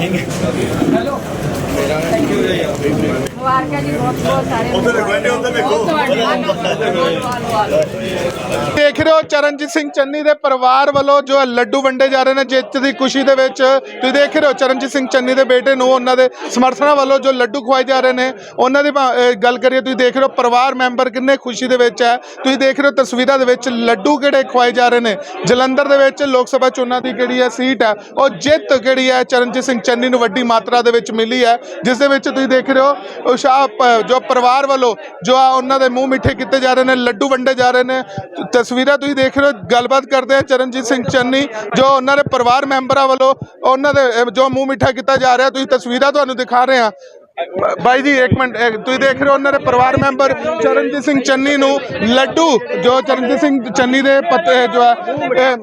ಹೆಂಗೆ ਮੁਬਾਰਕਾਂ ਜੀ ਬਹੁਤ ਬਹੁਤ ਸਾਰੇ ਉਧਰ ਦੇਖੋ ਇਹਨੇ ਉਧਰ ਦੇਖੋ। ਦੇਖ ਰਹੇ ਹੋ ਚਰਨਜੀਤ ਸਿੰਘ ਚੰਨੀ ਦੇ ਪਰਿਵਾਰ ਵੱਲੋਂ ਜੋ ਲੱਡੂ ਵੰਡੇ ਜਾ ਰਹੇ ਨੇ ਜਿੱਤ ਦੀ ਖੁਸ਼ੀ ਦੇ ਵਿੱਚ। ਤੁਸੀਂ ਦੇਖ ਰਹੇ ਹੋ ਚਰਨਜੀਤ ਸਿੰਘ ਚੰਨੀ ਦੇ ਬੇਟੇ ਨੂੰ ਉਹਨਾਂ ਦੇ ਸਮਰਥਨਾਂ ਵੱਲੋਂ ਜੋ ਲੱਡੂ ਖਵਾਏ ਜਾ ਰਹੇ ਨੇ ਉਹਨਾਂ ਦੀ ਗੱਲ ਕਰੀਏ ਤੁਸੀਂ ਦੇਖ ਰਹੇ ਹੋ ਪਰਿਵਾਰ ਮੈਂਬਰ ਕਿੰਨੇ ਖੁਸ਼ੀ ਦੇ ਵਿੱਚ ਹੈ। ਤੁਸੀਂ ਦੇਖ ਰਹੇ ਹੋ ਤਸਵੀਰਾਂ ਦੇ ਵਿੱਚ ਲੱਡੂ ਕਿਹੜੇ ਖਵਾਏ ਜਾ ਰਹੇ ਨੇ। ਜਲੰਧਰ ਦੇ ਵਿੱਚ ਲੋਕ ਸਭਾ ਚੋਣਾਂ ਦੀ ਕਿਹੜੀ ਹੈ ਸੀਟ ਹੈ ਉਹ ਜਿੱਤ ਕਿਹੜੀ ਹੈ ਚਰਨਜੀਤ ਸਿੰਘ ਚੰਨੀ ਨੂੰ ਵੱਡੀ ਮਾਤਰਾ ਦੇ ਵਿੱਚ ਮਿਲੀ ਹੈ ਜਿਸ ਦੇ ਵਿੱਚ ਤੁਸੀਂ ਦੇਖ ਰਹੇ ਹੋ ਉਸ਼ਾਹ ਜੋ ਪਰਿਵਾਰ ਵੱਲੋਂ, ਜੋ ਆ ਉਹਨਾਂ ਦੇ ਮੂੰਹ ਮਿੱਠੇ ਕੀਤੇ ਜਾ ਰਹੇ ਨੇ, ਲੱਡੂ ਵੰਡੇ ਜਾ ਰਹੇ ਨੇ ਤਸਵੀਰਾਂ ਤੁਸੀਂ ਦੇਖ ਰਹੇ ਹੋ, ਗੱਲਬਾਤ ਕਰਦੇ ਆ ਚਰਨਜੀਤ ਸਿੰਘ ਚੰਨੀ, ਜੋ ਉਹਨਾਂ ਦੇ ਪਰਿਵਾਰ ਮੈਂਬਰਾਂ ਵੱਲੋਂ ਉਹਨਾਂ ਦੇ ਜੋ ਮੂੰਹ ਮਿੱਠਾ ਕੀਤਾ ਜਾ ਰਿਹਾ, ਤੁਸੀਂ ਤਸਵੀਰਾਂ ਤੁਹਾਨੂੰ ਦਿਖਾ ਰਹੇ ਆ ਬਾਈ ਜੀ, ਇੱਕ ਮਿੰਟ ਤੁਸੀਂ ਦੇਖ ਰਹੇ ਹੋ ਉਹਨਾਂ ਦੇ ਪਰਿਵਾਰ ਮੈਂਬਰ ਚਰਨਜੀਤ ਸਿੰਘ ਚੰਨੀ ਨੂੰ ਲੱਡੂ, ਜੋ ਚਰਨਜੀਤ ਸਿੰਘ ਚੰਨੀ ਦੇ ਪਤੇ ਜੋ ਹੈ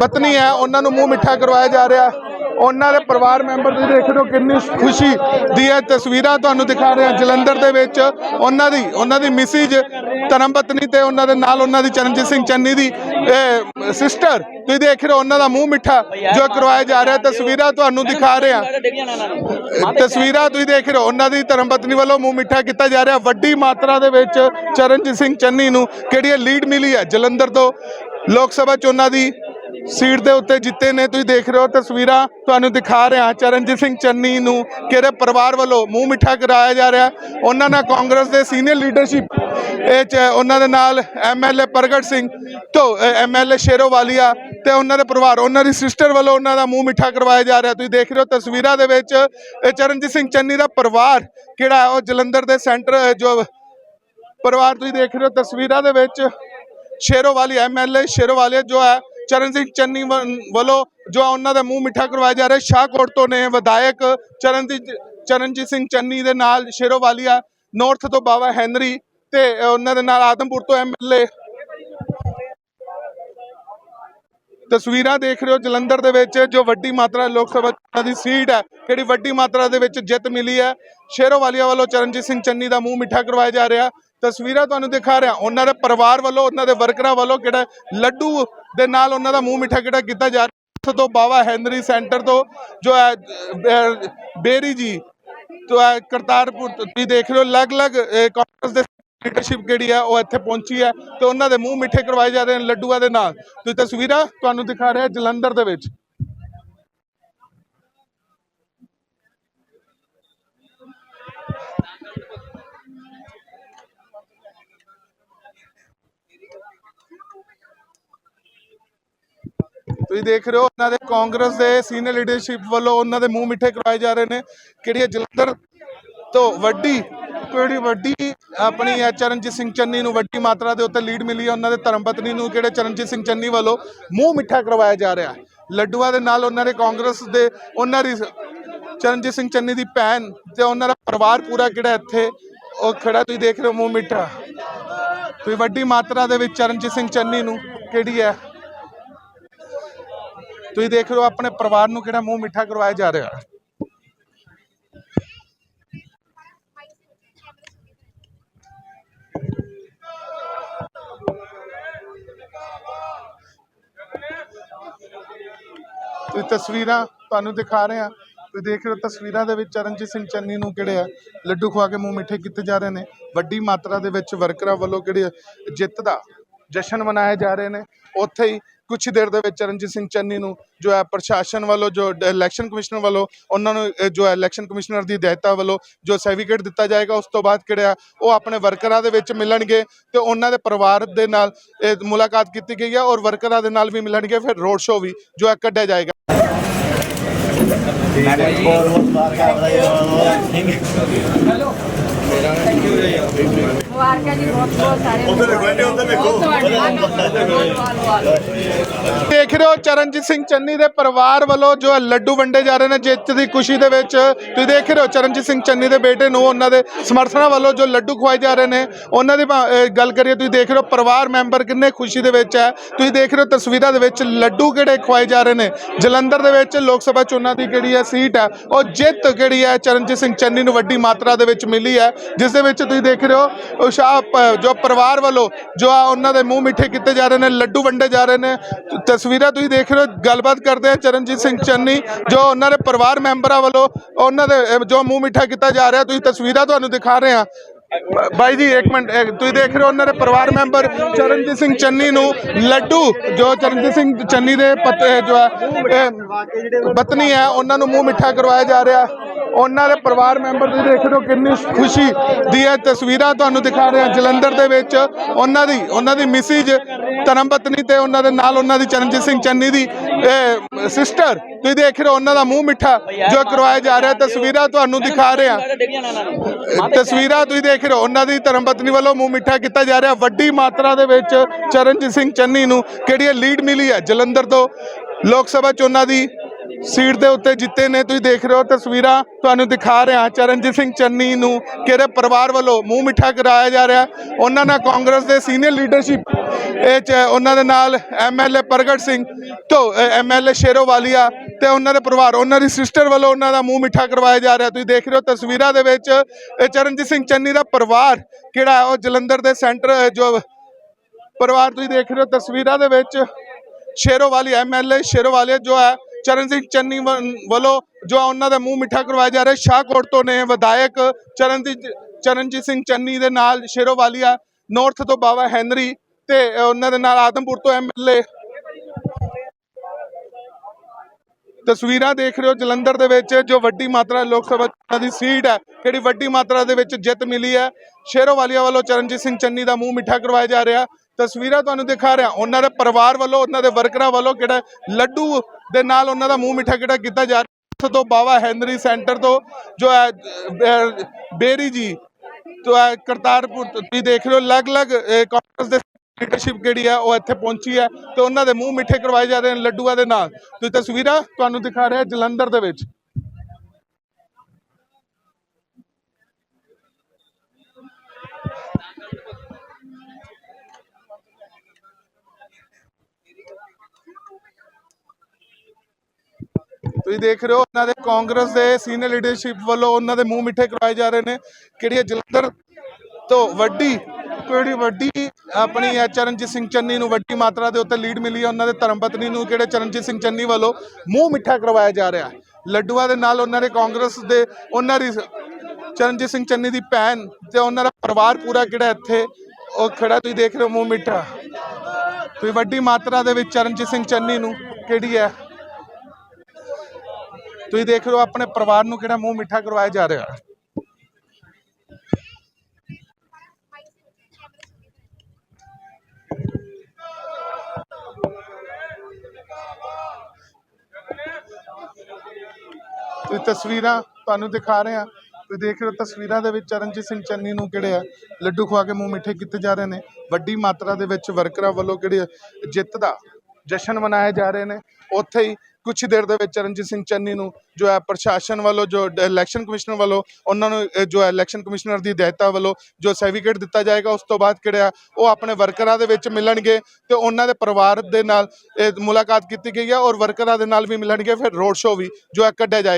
ਪਤਨੀ ਹੈ, ਉਹਨਾਂ ਨੂੰ ਮੂੰਹ ਮਿੱਠਾ ਕਰਵਾਇਆ ਜਾ ਰਿਹਾ। ਉਹਨਾਂ ਦੇ ਪਰਿਵਾਰ ਮੈਂਬਰ ਤੁਸੀਂ ਦੇਖ ਰਹੇ ਹੋ ਕਿੰਨੀ ਖੁਸ਼ੀ ਦੀ ਇਹ ਤਸਵੀਰਾਂ ਤੁਹਾਨੂੰ ਦਿਖਾ ਰਹੇ ਹਾਂ। ਜਲੰਧਰ ਦੇ ਵਿੱਚ ਉਹਨਾਂ ਦੀ ਉਹਨਾਂ ਦੀ ਮਿਸਿਜ ਧਰਮ ਪਤਨੀ ਤੇ ਉਹਨਾਂ ਦੇ ਨਾਲ ਉਹਨਾਂ ਦੀ ਚਰਨਜੀਤ ਸਿੰਘ ਚੰਨੀ ਦੀ ਸਿਸਟਰ, ਤੁਸੀਂ ਦੇਖ ਰਹੇ ਹੋ ਉਹਨਾਂ ਦਾ ਮੂੰਹ ਮਿੱਠਾ ਜੋ ਕਰਵਾਇਆ ਜਾ ਰਿਹਾ। ਤਸਵੀਰਾਂ ਤੁਹਾਨੂੰ ਦਿਖਾ ਰਹੇ ਹਾਂ। ਤਸਵੀਰਾਂ ਤੁਸੀਂ ਦੇਖ ਰਹੇ ਹੋ, ਉਹਨਾਂ ਦੀ ਧਰਮ ਪਤਨੀ ਵੱਲੋਂ ਮੂੰਹ ਮਿੱਠਾ ਕੀਤਾ ਜਾ ਰਿਹਾ। ਵੱਡੀ ਮਾਤਰਾ ਦੇ ਵਿੱਚ ਚਰਨਜੀਤ ਸਿੰਘ ਚੰਨੀ ਨੂੰ ਕਿਹੜੀ ਇਹ ਲੀਡ ਮਿਲੀ ਹੈ? ਜਲੰਧਰ ਤੋਂ ਲੋਕ ਸਭਾ ਚੋਣਾਂ ਦੀ ਸੀਟ ਦੇ ਉੱਤੇ ਜਿੱਤੇ ਨੇ, ਤੁਸੀਂ ਦੇਖ ਰਹੇ ਹੋ ਤਸਵੀਰਾਂ, ਤੁਹਾਨੂੰ ਦਿਖਾ ਰਿਹਾ ਚਰਨਜੀਤ ਸਿੰਘ ਚੰਨੀ ਨੂੰ, ਕਿਹੜੇ ਪਰਿਵਾਰ ਵੱਲੋਂ ਮੂੰਹ ਮਿੱਠਾ ਕਰਾਇਆ ਜਾ ਰਿਹਾ ਉਹਨਾਂ ਨਾਲ ਕਾਂਗਰਸ ਦੇ ਸੀਨੀਅਰ ਲੀਡਰਸ਼ਿਪ, ਇਹ ਚ ਉਹਨਾਂ ਦੇ ਨਾਲ ਐਮਐਲਏ ਪ੍ਰਗਟ ਸਿੰਘ ਤੋਂ ਐਮਐਲਏ ਸ਼ੇਰੋਵਾਲੀਆ ਤੇ ਉਹਨਾਂ ਦੇ ਪਰਿਵਾਰ, ਉਹਨਾਂ ਦੀ ਸਿਸਟਰ ਵੱਲੋਂ ਉਹਨਾਂ ਦਾ ਮੂੰਹ ਮਿੱਠਾ ਕਰਵਾਇਆ ਜਾ ਰਿਹਾ ਤੁਸੀਂ ਦੇਖ ਰਹੇ ਹੋ ਤਸਵੀਰਾਂ ਦੇ ਵਿੱਚ, ਇਹ ਚਰਨਜੀਤ ਸਿੰਘ ਚੰਨੀ ਦਾ ਪਰਿਵਾਰ ਕਿਹੜਾ ਉਹ ਜਲੰਧਰ ਦੇ ਸੈਂਟਰ ਜੋ ਪਰਿਵਾਰ ਤੁਸੀਂ ਦੇਖ ਰਹੇ ਹੋ ਤਸਵੀਰਾਂ ਦੇ ਵਿੱਚ ਸ਼ੇਰੋਵਾਲੀ ਐਮਐਲਏ ਸ਼ੇਰੋਵਾਲੀਆ ਜੋ ਹੈ ਚਰਨ ਸਿੰਘ ਚੰਨੀ ਵ- ਵੱਲੋਂ ਜੋ ਉਹਨਾਂ ਦਾ ਮੂੰਹ ਮਿੱਠਾ ਕਰਵਾਇਆ ਜਾ ਰਿਹਾ ਸ਼ਾਹਕੋਟ ਤੋਂ ਨੇ ਵਿਧਾਇਕ ਚਰਨਜੀਤ ਚਰਨਜੀਤ ਸਿੰਘ ਚੰਨੀ ਦੇ ਨਾਲ ਸ਼ੇਰੋਵਾਲੀਆ ਨਾਰਥ ਤੋਂ ਬਾਬਾ ਹੈਨਰੀ ਤੇ ਉਹਨਾਂ ਦੇ ਨਾਲ ਆਦਮਪੁਰ ਤੋਂ ਐਮਐਲਏ ਤਸਵੀਰਾਂ ਦੇਖ ਰਹੇ ਹੋ ਜਲੰਧਰ ਦੇ ਵਿੱਚ, ਜੋ ਵੱਡੀ ਮਾਤਰਾ ਲੋਕ ਸਭਾ ਚੋਣਾਂ ਦੀ ਸੀਟ ਹੈ, ਕਿਹੜੀ ਵੱਡੀ ਮਾਤਰਾ ਦੇ ਵਿੱਚ ਜਿੱਤ ਮਿਲੀ ਹੈ। ਸ਼ੇਰੋ ਸ਼ੇਰੋਵਾਲੀਆ ਵੱਲੋਂ ਚਰਨਜੀਤ ਸਿੰਘ ਚੰਨੀ ਦਾ ਮੂੰਹ ਮਿੱਠਾ ਕਰਵਾਇਆ ਜਾ ਰਿਹਾ। ਤਸਵੀਰਾਂ ਤੁਹਾਨੂੰ ਦਿਖਾ ਰਿਹਾ, ਉਹਨਾਂ ਦੇ ਪਰਿਵਾਰ ਵੱਲੋਂ, ਉਹਨਾਂ ਦੇ ਵਰਕਰਾਂ ਵੱਲੋਂ ਕਿਹੜਾ ਲੱਡੂ ਦੇ ਨਾਲ ਉਹਨਾਂ ਦਾ ਮੂੰਹ ਮਿੱਠਾ ਕਿਹੜਾ ਕੀਤਾ ਜਾ ਰਿਹਾ। ਤੋਂ ਬਾਵਾ ਹੈਨਰੀ ਸੈਂਟਰ ਤੋਂ, ਜੋ ਹੈ ਬੇਰੀ ਜੀ ਤੋਂ ਹੈ, ਕਰਤਾਰਪੁਰ ਤੁਸੀਂ ਦੇਖ ਰਹੇ ਹੋ, ਅਲੱਗ-ਅਲੱਗ ਕਾਂਗਰਸ ਦੇ ਲੀਡਰਸ਼ਿਪ ਜਿਹੜੀ ਹੈ ਉਹ ਇੱਥੇ ਪਹੁੰਚੀ ਹੈ ਤੇ ਉਹਨਾਂ ਦੇ ਮੂੰਹ ਮਿੱਠੇ ਕਰਵਾਏ ਜਾ ਰਹੇ ਨੇ ਲੱਡੂਆਂ ਦੇ ਨਾਲ। ਤੁਸੀਂ ਤਸਵੀਰਾਂ ਤੁਹਾਨੂੰ ਦਿਖਾ ਰਿਹਾ ਜਲੰਧਰ ਦੇ ਵਿੱਚ। ਤੁਸੀਂ ਦੇਖ ਰਹੇ ਹੋ ਉਹਨਾਂ ਦੇ ਕਾਂਗਰਸ ਦੇ ਸੀਨੀਅਰ ਲੀਡਰਸ਼ਿਪ ਵੱਲੋਂ ਉਹਨਾਂ ਦੇ ਮੂੰਹ ਮਿੱਠੇ ਕਰਵਾਏ ਜਾ ਰਹੇ ਨੇ। ਕਿਹੜੀ ਜਲੰਧਰ ਤੋਂ ਵੱਡੀ ਕਿਹੜੀ ਵੱਡੀ, ਆਪਣੀ ਹੈ ਚਰਨਜੀਤ ਸਿੰਘ ਚੰਨੀ ਨੂੰ ਵੱਡੀ ਮਾਤਰਾ ਦੇ ਉੱਤੇ ਲੀਡ ਮਿਲੀ ਹੈ, ਉਹਨਾਂ ਦੇ ਧਰਮਪਤਨੀ ਨੂੰ ਕਿਹੜੇ ਚਰਨਜੀਤ ਸਿੰਘ ਚੰਨੀ ਵੱਲੋਂ ਮੂੰਹ ਮਿੱਠਾ ਕਰਵਾਇਆ ਜਾ ਰਿਹਾ ਹੈ। ਲੱਡੂਆਂ ਦੇ ਨਾਲ ਉਹਨਾਂ ਦੇ ਕਾਂਗਰਸ ਦੇ, ਉਹਨਾਂ ਦੀ ਚਰਨਜੀਤ ਸਿੰਘ ਚੰਨੀ ਦੀ ਭੈਣ ਤੇ ਉਹਨਾਂ ਦਾ ਪਰਿਵਾਰ ਪੂਰਾ ਕਿਹੜਾ ਇੱਥੇ, ਉਹ ਖੜਾ, ਤੁਸੀਂ ਦੇਖ ਰਹੇ ਹੋ ਮੂੰਹ ਮਿੱਠਾ। ਤੁਸੀਂ ਵੱਡੀ ਮਾਤਰਾ ਦੇ ਵਿੱਚ ਚਰਨਜੀਤ ਸਿੰਘ ਚੰਨੀ ਨੂੰ ਕਿਹੜੀ ਹੈ? ਤੁਸੀਂ ਦੇਖ ਰਹੇ ਹੋ ਆਪਣੇ ਪਰਿਵਾਰ ਨੂੰ ਕਿਹੜਾ ਮੂੰਹ ਮਿੱਠਾ ਕਰਵਾਇਆ ਜਾ ਰਿਹਾ ਹੈ। ਤੁਸੀਂ ਤਸਵੀਰਾਂ ਤੁਹਾਨੂੰ ਦਿਖਾ ਰਹੇ ਹਾਂ। ਤੁਸੀਂ ਦੇਖ ਰਹੇ ਹੋ ਤਸਵੀਰਾਂ ਦੇ ਵਿੱਚ ਚਰਨਜੀਤ ਸਿੰਘ ਚੰਨੀ ਨੂੰ ਕਿਹੜੇ ਆ, ਲੱਡੂ ਖਵਾ ਕੇ ਮੂੰਹ ਮਿੱਠੇ ਕੀਤੇ ਜਾ ਰਹੇ ਨੇ। ਵੱਡੀ ਮਾਤਰਾ ਦੇ ਵਿੱਚ ਵਰਕਰਾਂ ਵੱਲੋਂ ਕਿਹੜੇ ਜਿੱਤ ਦਾ ਜਸ਼ਨ ਮਨਾਏ ਜਾ ਰਹੇ ਨੇ। ਉੱਥੇ ਹੀ ਕੁਝ ਦੇਰ ਦੇ ਵਿੱਚ ਚਰਨਜੀਤ ਸਿੰਘ ਚੰਨੀ ਨੂੰ ਜੋ ਹੈ ਪ੍ਰਸ਼ਾਸਨ ਵੱਲੋਂ, ਜੋ ਇਲੈਕਸ਼ਨ ਕਮਿਸ਼ਨਰ ਵੱਲੋਂ, ਉਹਨਾਂ ਨੂੰ ਜੋ ਹੈ ਇਲੈਕਸ਼ਨ ਕਮਿਸ਼ਨਰ ਦੀ ਹਦਾਇਤਾਂ ਵੱਲੋਂ ਜੋ ਸਰਟੀਫਿਕੇਟ ਦਿੱਤਾ ਜਾਏਗਾ, ਉਸ ਤੋਂ ਬਾਅਦ ਕਿਹੜਾ ਉਹ ਆਪਣੇ ਵਰਕਰਾਂ ਦੇ ਵਿੱਚ ਮਿਲਣਗੇ ਤੇ ਉਹਨਾਂ ਦੇ ਪਰਿਵਾਰ ਦੇ ਨਾਲ, ਇਹ ਮੁਲਾਕਾਤ ਕੀਤੀ ਗਈ ਹੈ ਔਰ ਵਰਕਰਾਂ ਦੇ ਨਾਲ ਵੀ ਮਿਲਣਗੇ, ਫਿਰ ਰੋਡ ਸ਼ੋਅ ਵੀ ਜੋ ਹੈ ਕੱਢਿਆ ਜਾਏਗਾ। ਮੈਂ ਮੁਬਾਰਕਾਂ ਜੀ ਬਹੁਤ ਬਹੁਤ ਸਾਰੇ ਉਧਰ ਦੇਖੋ। ਇਹਨੇ ਉਧਰ ਦੇਖੋ ਦੇਖ ਰਹੇ ਹੋ ਚਰਨਜੀਤ ਸਿੰਘ ਚੰਨੀ ਦੇ ਪਰਿਵਾਰ ਵੱਲੋਂ ਜੋ ਹੈ ਲੱਡੂ ਵੰਡੇ ਜਾ ਰਹੇ ਨੇ ਜਿੱਤ ਦੀ ਖੁਸ਼ੀ ਦੇ ਵਿੱਚ। ਤੁਸੀਂ ਦੇਖ ਰਹੇ ਹੋ ਚਰਨਜੀਤ ਸਿੰਘ ਚੰਨੀ ਦੇ ਬੇਟੇ ਨੂੰ ਉਹਨਾਂ ਦੇ ਸਮਰਥਨਾਂ ਵੱਲੋਂ ਜੋ ਲੱਡੂ ਖਵਾਏ ਜਾ ਰਹੇ ਨੇ ਉਹਨਾਂ ਦੀ ਗੱਲ ਕਰੀਏ ਤੁਸੀਂ ਦੇਖ ਰਹੇ ਹੋ ਪਰਿਵਾਰ ਮੈਂਬਰ ਕਿੰਨੇ ਖੁਸ਼ੀ ਦੇ ਵਿੱਚ ਹੈ। ਤੁਸੀਂ ਦੇਖ ਰਹੇ ਹੋ ਤਸਵੀਰਾਂ ਦੇ ਵਿੱਚ ਲੱਡੂ ਕਿਹੜੇ ਖਵਾਏ ਜਾ ਰਹੇ ਨੇ। ਜਲੰਧਰ ਦੇ ਵਿੱਚ ਲੋਕ ਸਭਾ ਚੋਣਾਂ ਦੀ ਕਿਹੜੀ ਹੈ ਸੀਟ ਹੈ ਉਹ ਜਿੱਤ ਕਿਹੜੀ ਹੈ? ਚਰਨਜੀਤ ਸਿੰਘ ਚੰਨੀ ਨੂੰ ਵੱਡੀ ਮਾਤਰਾ ਦੇ ਵਿੱਚ ਮਿਲੀ ਹੈ। ਜਿਸ ਦੇ ਵਿੱਚ ਤੁਸੀਂ ਦੇਖ ਰਹੇ ਹੋ, ਉਹ ਸ਼ਾਹ ਜੋ ਪਰਿਵਾਰ ਵੱਲੋਂ ਜੋ ਆ ਉਹਨਾਂ ਦੇ ਮੂੰਹ ਮਿੱਠੇ ਕੀਤੇ ਜਾ ਰਹੇ ਨੇ, ਲੱਡੂ ਵੰਡੇ ਜਾ ਰਹੇ ਨੇ। ਤਸਵੀਰਾਂ ਤੁਸੀਂ ਦੇਖ ਰਹੇ ਹੋ, ਗੱਲਬਾਤ ਕਰਦੇ ਆ ਚਰਨਜੀਤ ਸਿੰਘ ਚੰਨੀ, ਜੋ ਉਹਨਾਂ ਦੇ ਪਰਿਵਾਰ ਮੈਂਬਰਾਂ ਵੱਲੋਂ ਉਹਨਾਂ ਦੇ ਜੋ ਮੂੰਹ ਮਿੱਠਾ ਕੀਤਾ ਜਾ ਰਿਹਾ, ਤੁਸੀਂ ਤਸਵੀਰਾਂ ਤੁਹਾਨੂੰ ਦਿਖਾ ਰਹੇ ਆ। ਬਾਈ ਜੀ, ਇੱਕ ਮਿੰਟ ਤੁਸੀਂ ਦੇਖ ਰਹੇ ਹੋ ਉਹਨਾਂ ਦੇ ਪਰਿਵਾਰ ਮੈਂਬਰ ਚਰਨਜੀਤ ਸਿੰਘ ਚੰਨੀ ਨੂੰ ਲੱਡੂ, ਜੋ ਚਰਨਜੀਤ ਸਿੰਘ ਚੰਨੀ ਦੇ ਪਤੇ ਜੋ ਹੈ ਪਤਨੀ ਹੈ ਉਹਨਾਂ ਨੂੰ ਮੂੰਹ ਮਿੱਠਾ ਕਰਵਾਇਆ ਜਾ ਰਿਹਾ। ਉਹਨਾਂ ਦੇ ਪਰਿਵਾਰ ਮੈਂਬਰ ਤੁਸੀਂ ਦੇਖ ਰਹੇ ਹੋ ਕਿੰਨੀ ਖੁਸ਼ੀ ਦੀ ਇਹ ਤਸਵੀਰਾਂ ਤੁਹਾਨੂੰ ਦਿਖਾ ਰਹੇ ਹਾਂ। ਜਲੰਧਰ ਦੇ ਵਿੱਚ ਉਹਨਾਂ ਦੀ ਉਹਨਾਂ ਦੀ ਮਿਸਿਜ ਧਰਮਪਤਨੀ ਤੇ ਉਹਨਾਂ ਦੇ ਨਾਲ ਉਹਨਾਂ ਦੀ ਚਰਨਜੀਤ ਸਿੰਘ ਚੰਨੀ ਦੀ ਸਿਸਟਰ, ਤੁਸੀਂ ਦੇਖ ਰਹੇ ਹੋ ਉਹਨਾਂ ਦਾ ਮੂੰਹ ਮਿੱਠਾ ਜੋ ਕਰਵਾਇਆ ਜਾ ਰਿਹਾ। ਤਸਵੀਰਾਂ ਤੁਹਾਨੂੰ ਦਿਖਾ ਰਹੇ ਹਾਂ। ਤਸਵੀਰਾਂ ਤੁਸੀਂ ਦੇਖ ਰਹੇ ਹੋ, ਉਹਨਾਂ ਦੀ ਧਰਮਪਤਨੀ ਵੱਲੋਂ ਮੂੰਹ ਮਿੱਠਾ ਕੀਤਾ ਜਾ ਰਿਹਾ। ਵੱਡੀ ਮਾਤਰਾ ਦੇ ਵਿੱਚ ਚਰਨਜੀਤ ਸਿੰਘ ਚੰਨੀ ਨੂੰ ਕਿਹੜੀ ਲੀਡ ਮਿਲੀ ਹੈ? ਜਲੰਧਰ ਤੋਂ ਲੋਕ ਸਭਾ ਚੋਣਾਂ ਦੀ ਸੀਟ ਦੇ ਉੱਤੇ ਜਿੱਤੇ ਨੇ, ਤੁਸੀਂ ਦੇਖ ਰਹੇ ਹੋ ਤਸਵੀਰਾਂ, ਤੁਹਾਨੂੰ ਦਿਖਾ ਰਿਹਾ ਚਰਨਜੀਤ ਸਿੰਘ ਚੰਨੀ ਨੂੰ, ਕਿਹੜੇ ਪਰਿਵਾਰ ਵੱਲੋਂ ਮੂੰਹ ਮਿੱਠਾ ਕਰਾਇਆ ਜਾ ਰਿਹਾ। ਉਹਨਾਂ ਨਾਲ ਕਾਂਗਰਸ ਦੇ ਸੀਨੀਅਰ ਲੀਡਰਸ਼ਿਪ, ਇਹ ਚ ਉਹਨਾਂ ਦੇ ਨਾਲ ਐਮਐਲਏ ਪ੍ਰਗਟ ਸਿੰਘ, ਤੋਂ ਐਮਐਲਏ ਸ਼ੇਰੋਵਾਲੀਆ ਤੇ ਉਹਨਾਂ ਦੇ ਪਰਿਵਾਰ, ਉਹਨਾਂ ਦੀ ਸਿਸਟਰ ਵੱਲੋਂ ਉਹਨਾਂ ਦਾ ਮੂੰਹ ਮਿੱਠਾ ਕਰਵਾਇਆ ਜਾ ਰਿਹਾ। ਤੁਸੀਂ ਦੇਖ ਰਹੇ ਹੋ ਤਸਵੀਰਾਂ ਦੇ ਵਿੱਚ, ਇਹ ਚਰਨਜੀਤ ਸਿੰਘ ਚੰਨੀ ਦਾ ਪਰਿਵਾਰ ਕਿਹੜਾ, ਉਹ ਜਲੰਧਰ ਦੇ ਸੈਂਟਰ ਜੋ ਪਰਿਵਾਰ ਤੁਸੀਂ ਦੇਖ ਰਹੇ ਹੋ ਤਸਵੀਰਾਂ ਦੇ ਵਿੱਚ ਸ਼ੇਰੋਵਾਲੀ ਐਮਐਲਏ ਸ਼ੇਰੋਵਾਲੀਆ ਜੋ ਹੈ ਚਰਨ ਸਿੰਘ ਚੰਨੀ ਵ- ਵੱਲੋਂ ਜੋ ਉਹਨਾਂ ਦਾ ਮੂੰਹ ਮਿੱਠਾ ਕਰਵਾਇਆ ਜਾ ਰਿਹਾ ਸ਼ਾਹਕੋਟ ਤੋਂ ਨੇ ਵਿਧਾਇਕ ਚਰਨਜੀਤ ਚਰਨਜੀਤ ਸਿੰਘ ਚੰਨੀ ਦੇ ਨਾਲ ਸ਼ੇਰੋਵਾਲੀਆ ਨਾਰਥ ਤੋਂ ਬਾਬਾ ਹੈਨਰੀ ਤੇ ਉਹਨਾਂ ਦੇ ਨਾਲ ਆਦਮਪੁਰ ਤੋਂ ਐਮਐਲਏ ਤਸਵੀਰਾਂ ਦੇਖ ਰਹੇ ਹੋ ਜਲੰਧਰ ਦੇ ਵਿੱਚ, ਜੋ ਵੱਡੀ ਮਾਤਰਾ ਲੋਕ ਸਭਾ ਦੀ ਸੀਟ ਹੈ, ਕਿਹੜੀ ਵੱਡੀ ਮਾਤਰਾ ਦੇ ਵਿੱਚ ਜਿੱਤ ਮਿਲੀ ਹੈ। ਸ਼ੇਰੋਵਾਲੀਆ ਵੱਲੋਂ ਚਰਨਜੀਤ ਸਿੰਘ ਚੰਨੀ ਦਾ ਮੂੰਹ ਮਿੱਠਾ ਕਰਵਾਇਆ ਜਾ ਰਿਹਾ। ਤਸਵੀਰਾਂ ਤੁਹਾਨੂੰ ਦਿਖਾ ਰਿਹਾ, ਉਹਨਾਂ ਦੇ ਪਰਿਵਾਰ ਵੱਲੋਂ, ਉਹਨਾਂ ਦੇ ਵਰਕਰਾਂ ਵੱਲੋਂ ਕਿਹੜਾ ਲੱਡੂ ਦੇ ਨਾਲ ਉਹਨਾਂ ਦਾ ਮੂੰਹ ਮਿੱਠਾ ਕਿਹੜਾ ਕੀਤਾ ਜਾ ਰਿਹਾ। ਤੋਂ ਬਾਵਾ ਹੈਨਰੀ ਸੈਂਟਰ ਤੋਂ, ਜੋ ਹੈ ਬੇਰੀ ਜੀ, ਤੋਂ ਹੈ, ਕਰਤਾਰਪੁਰ ਤੋਂ, ਤੁਸੀਂ ਦੇਖ ਰਹੇ ਹੋ, ਅਲੱਗ-ਅਲੱਗ ਕਾਂਗਰਸ ਦੇ ਲੀਡਰਸ਼ਿਪ ਜਿਹੜੀ ਹੈ ਉਹ ਇੱਥੇ ਪਹੁੰਚੀ ਹੈ ਤੇ ਉਹਨਾਂ ਦੇ ਮੂੰਹ ਮਿੱਠੇ ਕਰਵਾਏ ਜਾ ਰਹੇ ਨੇ ਲੱਡੂਆਂ ਦੇ ਨਾਲ। ਤੁਸੀਂ ਤਸਵੀਰਾਂ ਤੁਹਾਨੂੰ ਦਿਖਾ ਰਿਹਾ ਜਲੰਧਰ ਦੇ ਵਿੱਚ। ਤੁਸੀਂ ਦੇਖ ਰਹੇ ਹੋ, ਉਹਨਾਂ ਦੇ ਕਾਂਗਰਸ ਦੇ ਸੀਨੀਅਰ ਲੀਡਰਸ਼ਿਪ ਵੱਲੋਂ ਉਹਨਾਂ ਦੇ ਮੂੰਹ ਮਿੱਠੇ ਕਰਵਾਏ ਜਾ ਰਹੇ ਨੇ। ਕਿਹੜੀ ਹੈ? ਜਲੰਧਰ ਤੋਂ ਵੱਡੀ ਕਿਹੜੀ ਵੱਡੀ? ਆਪਣੀ ਹੈ ਚਰਨਜੀਤ ਸਿੰਘ ਚੰਨੀ ਨੂੰ ਵੱਡੀ ਮਾਤਰਾ ਦੇ ਉੱਤੇ ਲੀਡ ਮਿਲੀ ਹੈ। ਉਹਨਾਂ ਦੇ ਧਰਮ ਪਤਨੀ ਨੂੰ ਕਿਹੜੇ ਚਰਨਜੀਤ ਸਿੰਘ ਚੰਨੀ ਵੱਲੋਂ ਮੂੰਹ ਮਿੱਠਾ ਕਰਵਾਇਆ ਜਾ ਰਿਹਾ ਹੈ। ਲੱਡੂਆਂ ਦੇ ਨਾਲ ਉਹਨਾਂ ਦੇ ਕਾਂਗਰਸ ਦੇ ਉਹਨਾਂ ਦੀ ਚਰਨਜੀਤ ਸਿੰਘ ਚੰਨੀ ਦੀ ਭੈਣ ਤੇ ਉਹਨਾਂ ਦਾ ਪਰਿਵਾਰ ਪੂਰਾ ਕਿਹੜਾ ਇੱਥੇ? ਉਹ ਖੜਾ, ਤੁਸੀਂ ਦੇਖ ਰਹੇ ਹੋ ਮੂੰਹ ਮਿੱਠਾ। ਤੁਸੀਂ ਵੱਡੀ ਮਾਤਰਾ ਦੇ ਵਿੱਚ ਚਰਨਜੀਤ ਸਿੰਘ ਚੰਨੀ ਨੂੰ ਕਿਹੜੀ ਹੈ? ਤੁਸੀਂ ਦੇਖ ਰਹੇ ਹੋ ਆਪਣੇ ਪਰਿਵਾਰ ਨੂੰ ਕਿਹੜਾ ਮੂੰਹ ਮਿੱਠਾ ਕਰਵਾਇਆ ਜਾ ਰਿਹਾ ਹੈ ਤਸਵੀਰਾਂ ਤੁਹਾਨੂੰ ਦਿਖਾ ਰਹੇ ਹਾਂ। ਤੁਸੀਂ ਦੇਖ ਰਹੇ ਹੋ ਤਸਵੀਰਾਂ ਦੇ ਵਿੱਚ ਚਰਨਜੀਤ ਸਿੰਘ ਚੰਨੀ ਨੂੰ ਕਿਹੜੇ ਆ, ਲੱਡੂ ਖਵਾ ਕੇ ਮੂੰਹ ਮਿੱਠੇ ਕੀਤੇ ਜਾ ਰਹੇ ਨੇ। ਵੱਡੀ ਮਾਤਰਾ ਦੇ ਵਿੱਚ ਵਰਕਰਾਂ ਵੱਲੋਂ ਕਿਹੜੇ ਜਿੱਤ ਦਾ ਜਸ਼ਨ ਮਨਾਏ ਜਾ ਰਹੇ ਨੇ। ਉੱਥੇ ਹੀ ਕੁਝ ਦੇਰ ਦੇ ਵਿੱਚ ਚਰਨਜੀਤ ਸਿੰਘ ਚੰਨੀ ਨੂੰ ਜੋ ਹੈ ਪ੍ਰਸ਼ਾਸਨ ਵੱਲੋਂ ਜੋ ਇਲੈਕਸ਼ਨ ਕਮਿਸ਼ਨਰ ਵੱਲੋਂ ਉਹਨਾਂ ਨੂੰ ਜੋ ਹੈ ਇਲੈਕਸ਼ਨ ਕਮਿਸ਼ਨਰ ਦੀ ਹਦਾਇਤਾਂ ਵੱਲੋਂ ਜੋ ਸਰਟੀਫਿਕੇਟ ਦਿੱਤਾ ਜਾਏਗਾ, ਉਸ ਤੋਂ ਬਾਅਦ ਕਿਹੜਾ ਉਹ ਆਪਣੇ ਵਰਕਰਾਂ ਦੇ ਵਿੱਚ ਮਿਲਣਗੇ ਤੇ ਉਹਨਾਂ ਦੇ ਪਰਿਵਾਰ ਦੇ ਨਾਲ, ਇਹ ਮੁਲਾਕਾਤ ਕੀਤੀ ਗਈ ਹੈ ਔਰ ਵਰਕਰਾਂ ਦੇ ਨਾਲ ਵੀ ਮਿਲਣਗੇ, ਫਿਰ ਰੋਡ ਸ਼ੋਅ ਵੀ ਜੋ ਹੈ ਕੱਢਿਆ ਜਾਏਗਾ।